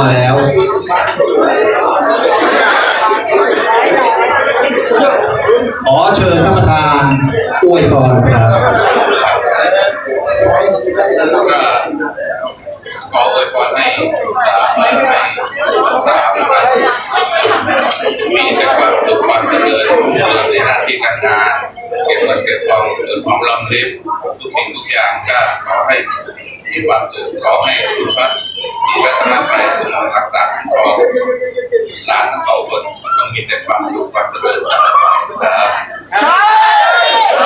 มาแล้วขอเชิญท่านประธานอวยพรครับขออวยพรให้ามีแต่ความสุขความเจริญในหน้าที่การงานเก็บเงินเก็บทองจนความรอมริบทุกสิ่งทุกอย่างก็ขอให้มีความสุขขอให้คุณพระศรีรัตนตรัย ษารองหลานทั้งสองคนต้องมีแต่ความสุขความเจริญนะครับใช่ใ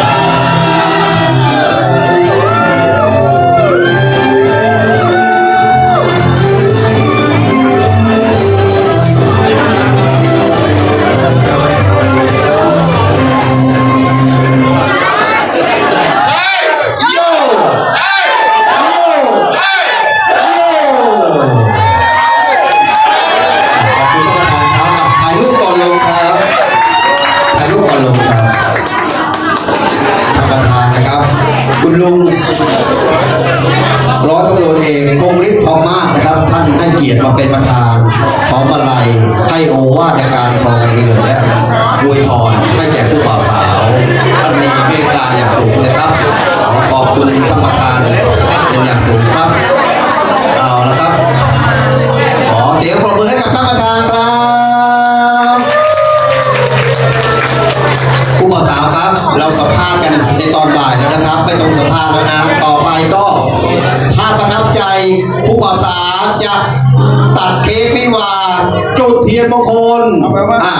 ช่ นะครับ คุณลุงร้อยตำรวจเอกคงฤทธิ์ทองมากนะครับ ท่านให้เกียรติมาเป็นประธานขอมาลัยให้โอวาทในการครองเรือนและอวยพรให้แก่ผู้บ่าวสาวท่านมีเมตตาอย่างสูงนะครับขอบคุณท่านประธานเป็นอย่างสูงครับเอาละครับขอเสียงปรบมือให้กับท่านประธานครับผู้บ่าวสาวครับ เราสัมภาษณ์ ในตอนบ่ายแล้วนะครับ ไม่ต้องสัมภาษณ์แล้วนะ ต่อไปก็ถ้าประทับใจผู้บ่าวสาวจะตัดเค้กวิวาห์จุดเทียนมงคลอ่า